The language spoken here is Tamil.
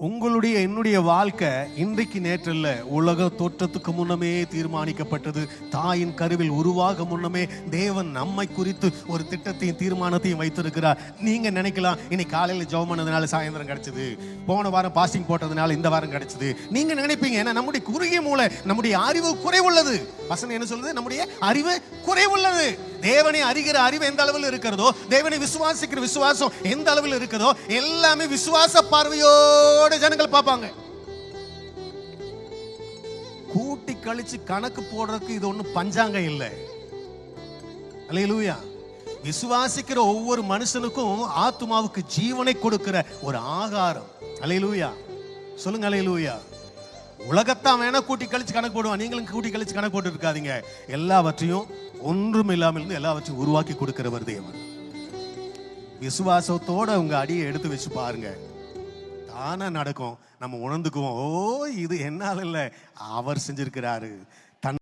உங்களுடைய என்னுடைய வாழ்க்கை இன்றைக்கு நேற்றல்ல. உலக தோற்றத்துக்கு முன்னமே தீர்மானிக்கப்பட்டது. தாயின் கருவில் உருவாக முன்னமே தேவன் நம்மை குறித்து ஒரு திட்டத்தையும் தீர்மானத்தையும் வைத்திருக்கிறார். நீங்க நினைக்கலாம் இன்னைக்கு காலையில ஜெபம் பண்ணதுனால சாயந்தரம் கிடைச்சது. போன வாரம் பாஸ்டிங் போட்டதுனால இந்த வாரம் கிடைச்சது. நீங்க நினைப்பீங்க ஏன்னா நம்முடைய குறுகிய மூளை நம்முடைய அறிவு குறைவுள்ளது. வசனம் என்ன சொல்லுது? நம்முடைய அறிவு குறைவுள்ளது. தேவனை அறிகிற அறிவு எந்த அளவில் இருக்கிறதோ தேவனை விசுவாசிக்கிற விசுவாசம் எந்த அளவில் இருக்கிறதோ எல்லாமே விசுவாச பார்வையோட ஜனங்கள் பார்ப்பாங்க. கூட்டி கழிச்சு கணக்கு போடுறதுக்கு இது ஒண்ணும் பஞ்சாங்கம் இல்லை. அலையலூயா விசுவாசிக்கிற ஒவ்வொரு மனுஷனுக்கும் ஆத்மாவுக்கு ஜீவனை கொடுக்கிற ஒரு ஆகாரம். அலையலூயா சொல்லுங்க அலையலூயா உலகத்தான் வேணா கூட்டி கழிச்சு கணக்கு போடுவான். நீங்களும் கூட்டி கழிச்சு கணக்கு போட்டு இருக்காதீங்க. எல்லாவற்றையும் ஒன்றும் இல்லாமல் இருந்து எல்லாவற்றையும் உருவாக்கி கொடுக்கிறவர் தேவன். விசுவாசத்தோட உங்க அடியை எடுத்து வச்சு பாருங்க. தானா நடக்கும். நம்ம உணர்ந்துக்குவோம் ஓ இது என்னால் இல்லை. அவர் செஞ்சிருக்கிறாரு.